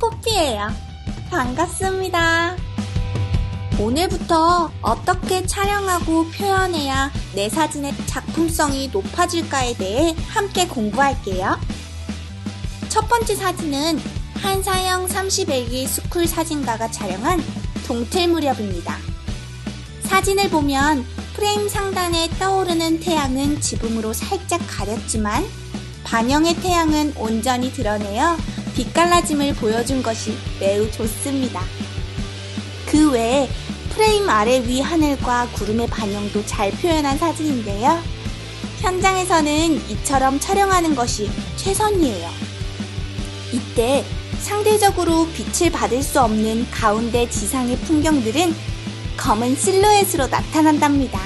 포피예요. 반갑습니다. 오늘부터 어떻게 촬영하고 표현해야 내 사진의 작품성이 높아질까에 대해 함께 공부할게요. 첫 번째 사진은 한사영 31기 스쿨 사진가가 촬영한 동틀 무렵입니다. 사진을 보면 프레임 상단에 떠오르는 태양은 지붕으로 살짝 가렸지만 반영의 태양은 온전히 드러내어 빛갈라짐을 보여준 것이 매우 좋습니다. 그 외에 프레임 아래 위 하늘과 구름의 반영도 잘 표현한 사진인데요. 현장에서는 이처럼 촬영하는 것이 최선이에요. 이때 상대적으로 빛을 받을 수 없는 가운데 지상의 풍경들은 검은 실루엣으로 나타난답니다.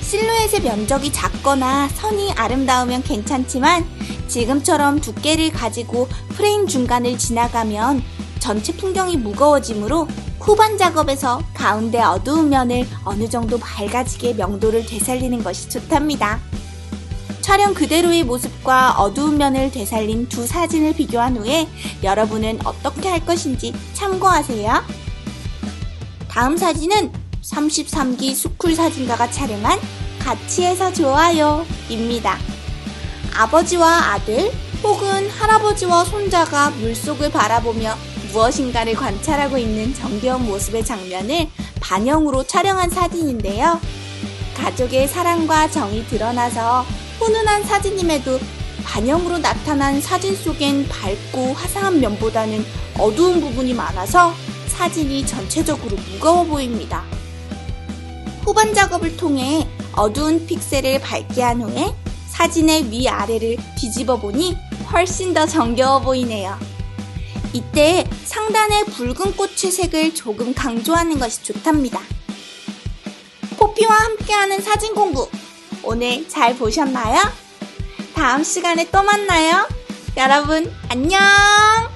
실루엣의 면적이 작거나 선이 아름다우면 괜찮지만 지금처럼 두께를 가지고 프레임 중간을 지나가면 전체 풍경이 무거워지므로 후반 작업에서 가운데 어두운 면을 어느 정도 밝아지게 명도를 되살리는 것이 좋답니다. 촬영 그대로의 모습과 어두운 면을 되살린 두 사진을 비교한 후에 여러분은 어떻게 할 것인지 참고하세요. 다음 사진은 33기 스쿨 사진가가 촬영한 같이 해서 좋아요 입니다. 아버지와 아들 혹은 할아버지와 손자가 물속을 바라보며 무엇인가를 관찰하고 있는 정겨운 모습의 장면을 반영으로 촬영한 사진인데요. 가족의 사랑과 정이 드러나서 훈훈한 사진임에도 반영으로 나타난 사진 속엔 밝고 화사한 면보다는 어두운 부분이 많아서 사진이 전체적으로 무거워 보입니다. 후반 작업을 통해 어두운 픽셀을 밝게 한 후에 사진의 위아래를 뒤집어 보니 훨씬 더 정겨워 보이네요. 이때 상단의 붉은 꽃의 색을 조금 강조하는 것이 좋답니다. 포피와 함께하는 사진 공부 오늘 잘 보셨나요? 다음 시간에 또 만나요. 여러분 안녕!